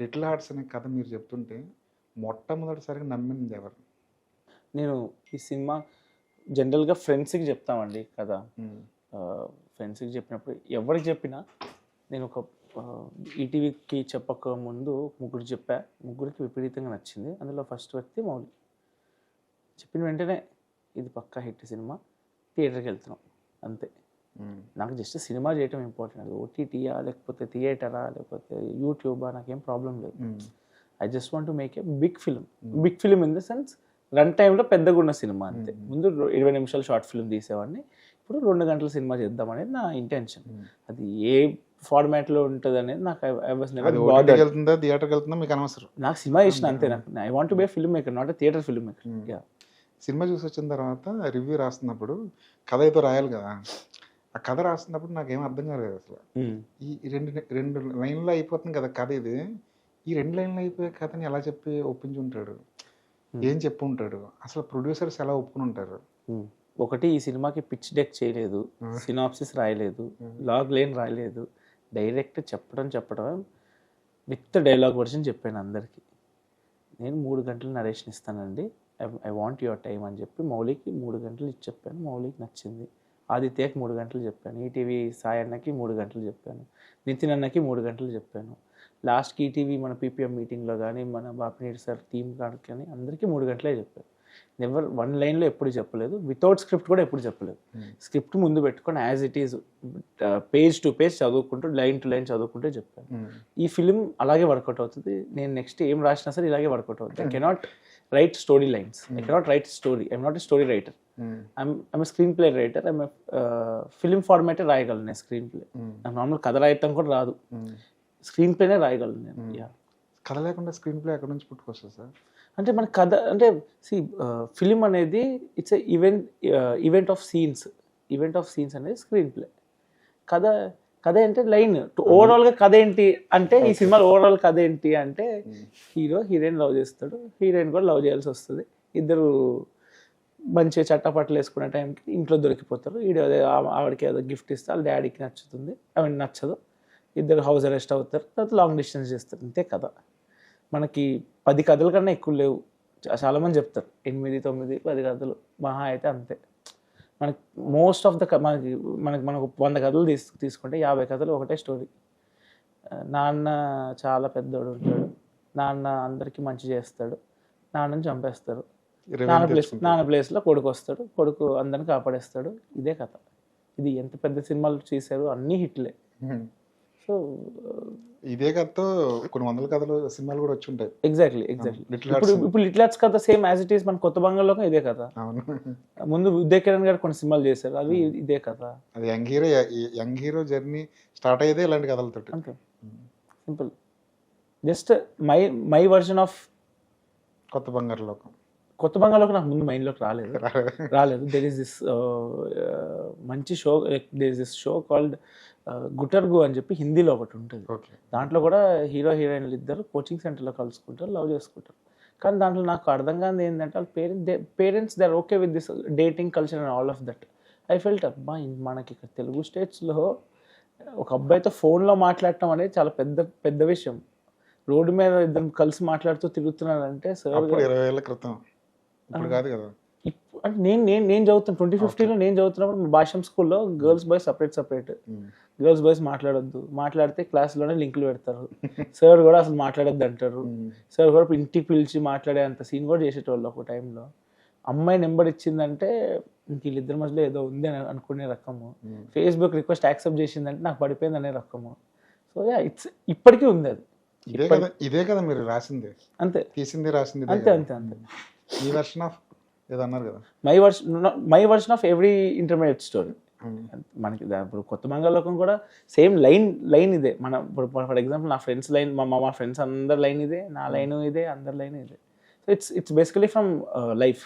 Little hearts అనే కథ మీరు చెప్తుంటే మొట్టమొదటిసారిగా నమ్మింది ఎవరు? నేను ఈ సినిమా జనరల్గా ఫ్రెండ్స్కి చెప్తామండి కదా ఫ్రెండ్స్కి చెప్పినప్పుడు ఎవరికి చెప్పినా నేను ఒక ఈటీవీకి చెప్పక ముందు ముగ్గురు చెప్పా. ముగ్గురికి విపరీతంగా నచ్చింది. అందులో ఫస్ట్ వ్యక్తి మౌలి. చెప్పిన వెంటనే ఇది పక్కా హిట్ సినిమా. థియేటర్కి వెళ్తున్నాం. అంతే. నాకు జస్ట్ సినిమా చేయటం ఇంపార్టెంట్. అది ఓటీటీయా లేకపోతే థియేటరా లేకపోతే యూట్యూబా నాకేం ప్రాబ్లం లేదు. I just want make a big film big film in the sense run టైంలో పెద్దగా ఉన్న సినిమా అంతే. ముందు రో- ఇరవై నిమిషాలు షార్ట్ ఫిల్మ్ తీసేవాడిని. ఇప్పుడు రెండు గంటల సినిమా చేద్దాం అనేది నా ఇంటెన్షన్ అది ఏ ఫార్మాట్లో ఉంటుంది అనేది నాకు వెళ్తుందా వెళ్తుందా మీకు అనవసరం? నాకు సినిమా ఇష్టం అంతే నాకు. I want be film maker not theatre film maker Hmm. సినిమా చూసి వచ్చిన తర్వాత రివ్యూ రాస్తున్నప్పుడు కథ అయితే రాయాలి కదా. ఆ కథ రాస్తున్నప్పుడు నాకేం అర్థం కాలేదు అసలు. ఈ రెండు రెండు లైన్లో అయిపోతుంది కదా కథ ఇది. ఈ రెండు లైన్లు అయిపోయే కథని ఎలా చెప్పి ఒప్పించి ఉంటాడు ఏం చెప్పు ఉంటాడు అసలు ప్రొడ్యూసర్స్ ఎలా ఒప్పుకుని ఉంటారు ఒకటి ఈ సినిమాకి పిచ్ డెక్ చేయలేదు. సినాప్సిస్ రాయలేదు. లాగ్ లేన్ రాయలేదు. డైరెక్ట్ చెప్పడం చెప్పడం విత్ డైలాగ్ వర్షన్ చెప్పాను అందరికీ. నేను మూడు గంటలు నరేషన్ ఇస్తానండి. ఐ వాంట్ యువర్ టైం అని చెప్పి మౌలికి మూడు గంటలు ఇచ్చి చెప్పాను. మౌలికి నచ్చింది. ఆదిత్యకి మూడు గంటలు చెప్పాను. ఈటీవీ సాయి అన్నకి మూడు గంటలు చెప్పాను. నితిన్ అన్నకి మూడు గంటలు చెప్పాను. లాస్ట్కి ఈటీవీ మన పీపీఎం మీటింగ్లో కానీ మన బాపినేటి సార్ టీమ్ కానీ అందరికీ మూడు గంటలే చెప్పాను నెవర్ వన్ లైన్లో ఎప్పుడు చెప్పలేదు. వితౌట్ స్క్రిప్ట్ కూడా ఎప్పుడు చెప్పలేదు. Hmm. స్క్రిప్ట్ ముందు పెట్టుకొని as it is page to page చదువుకుంటూ లైన్ టు లైన్ చదువుకుంటూ చెప్పాను. ఈ ఫిలిం అలాగే వర్కౌట్ అవుతుంది. నేను నెక్స్ట్ ఏం రాసినా సరే ఇలాగే వర్కౌట్ అవుతుంది. I cannot write story lines. I cannot write story. I'm not a story writer. I'm I'm screen play writer I'm film ఫార్మాటే రాయగలను నేను స్క్రీన్ ప్లే నాకు నార్మల్ కథ రాయటం కూడా రాదు. స్క్రీన్ ప్లేనే రాయగలను నేను Hmm. యా కథ లేకుండా స్క్రీన్ ప్లే ఎక్కడి నుంచి పుట్టుకొస్తుంది సార్? అంటే మన కథ అంటే సి ఫిలిం అనేది it's event event of scenes event of scenes అనేది స్క్రీన్ ప్లే కథ కథ అంటే లైన్. ఓవరాల్గా కథ ఏంటి? అంటే ఈ సినిమాలో ఓవరాల్ కథ ఏంటి? అంటే హీరో హీరోయిన్ లవ్ చేస్తాడు. హీరోయిన్ కూడా లవ్ చేయాల్సి వస్తుంది. ఇద్దరు మంచిగా చట్టపట్టలు వేసుకునే టైంకి ఇంట్లో దొరికిపోతారు. ఈడ ఆవిడకి ఏదో గిఫ్ట్ ఇస్తే వాళ్ళ డాడీకి నచ్చుతుంది. ఆవిడ నచ్చదు. ఇద్దరు హౌస్ అరెస్ట్ అవుతారు. తర్వాత లాంగ్ డిస్టెన్స్ చేస్తారు. అంతే కథ. మనకి పది కథల కన్నా ఎక్కువ లేవు. చాలామంది చెప్తారు. ఎనిమిది తొమ్మిది పది కథలు. మహా అయితే అంతే. మనకి మోస్ట్ ఆఫ్ ద మనకి మనకి మనకు వంద కథలు తీసు తీసుకుంటే యాభై కథలు ఒకటే స్టోరీ నాన్న చాలా పెద్దోడు ఉంటాడు. నాన్న అందరికీ మంచి చేస్తాడు. నాన్నని చంపేస్తారు. నాన్న ప్లేస్ నాన్న ప్లేస్లో కొడుకు వస్తాడు. కొడుకు అందరిని కాపాడేస్తాడు. ఇదే కథ. ఇది ఎంత పెద్ద సినిమాలు చేశారు అన్నీ హిట్లే. సో ఇదే కథతో కొన్ని వందల కథలు సినిమాలు కూడా వచ్చి ఉంటాయి. ఎగ్జాక్ట్లీ ఎగ్జాక్ట్లీ ఇప్పుడు. ఇప్పుడు లిటిల్ ఆర్ట్స్ కథ సేమ్ యాజ్ ఇట్ ఈస్ మన కొత్త బంగాళలోకం ఇదే కథ. ముందు ఉదయ్ కిరణ్ గారు కొన్ని సినిమాలు చేశారు అవి ఇదే కథ. అది young hero young hero journey start అయ్యేదే ఇలాంటి కథలతోటి. అంతే. Simple just my my version of Kotha Bangaru Lokam. కొత్త బంగాళలోకి నాకు ముందు మైండ్లోకి రాలేదు. రాలేదు. దెర్ ఇస్ దిస్ మంచి show there is this show called Gutargu అని చెప్పి హిందీలో ఒకటి ఉంటుంది. దాంట్లో కూడా హీరో హీరోయిన్లు ఇద్దరు కోచింగ్ సెంటర్లో కలుసుకుంటారు లవ్ చేసుకుంటారు. కానీ దాంట్లో నాకు అర్థం కానిది ఏంటంటే వాళ్ళ parent parents they are okay with this dating culture and all of that I felt అబ్బా మనకి ఇక్కడ తెలుగు స్టేట్స్లో ఒక అబ్బాయితో ఫోన్లో మాట్లాడటం అనేది చాలా పెద్ద పెద్ద విషయం. రోడ్డు మీద ఇద్దరు కలిసి మాట్లాడుతూ తిరుగుతున్నారంటే సార్ ఇరవై ఏళ్ళ క్రితం. ఇప్పుడు కాదు కదా. అంటే నేను నేను నేను చదువుతాను ట్వంటీ ఫిఫ్టీన్లో నేను చదువుతున్నప్పుడు భాషం స్కూల్లో girls boys separate separate. Girls boys మాట్లాడొద్దు. మాట్లాడితే క్లాస్లోనే లింకులు పెడతారు. సార్ కూడా అసలు మాట్లాడొద్దు అంటారు. సార్ కూడా ఇంటికి పిలిచి మాట్లాడే అంత సీన్ కూడా చేసేటోళ్ళు ఒక టైంలో. అమ్మాయి నెంబర్ ఇచ్చిందంటే ఇంక వీళ్ళిద్దరి మధ్యలో ఏదో ఉంది అని అనుకునే రకము. ఫేస్బుక్ రిక్వెస్ట్ యాక్సెప్ట్ చేసిందంటే నాకు పడిపోయింది అనే రకము. సో యా ఇట్స్ ఇప్పటికీ ఉంది అది. ఇదే కదా ఇదే కదా మీరు రాసింది. అంతే. తీసింది రాసింది అంతే. అంతే అంతే. ఈ వర్షన్ ఆఫ్ ఏదో అన్నారు కదా. My version my version of every intermediate story. మనకి ఇప్పుడు కొత్త మంగళలోకం కూడా సేమ్ లైన్ లైన్ ఇదే. మన ఇప్పుడు ఫర్ ఎగ్జాంపుల్ నా ఫ్రెండ్స్ లైన్ మా మా ఫ్రెండ్స్ అందరి లైన్ ఇదే నా లైన్ ఇదే అందరి లైన్ ఇదే. So it's it's basically from life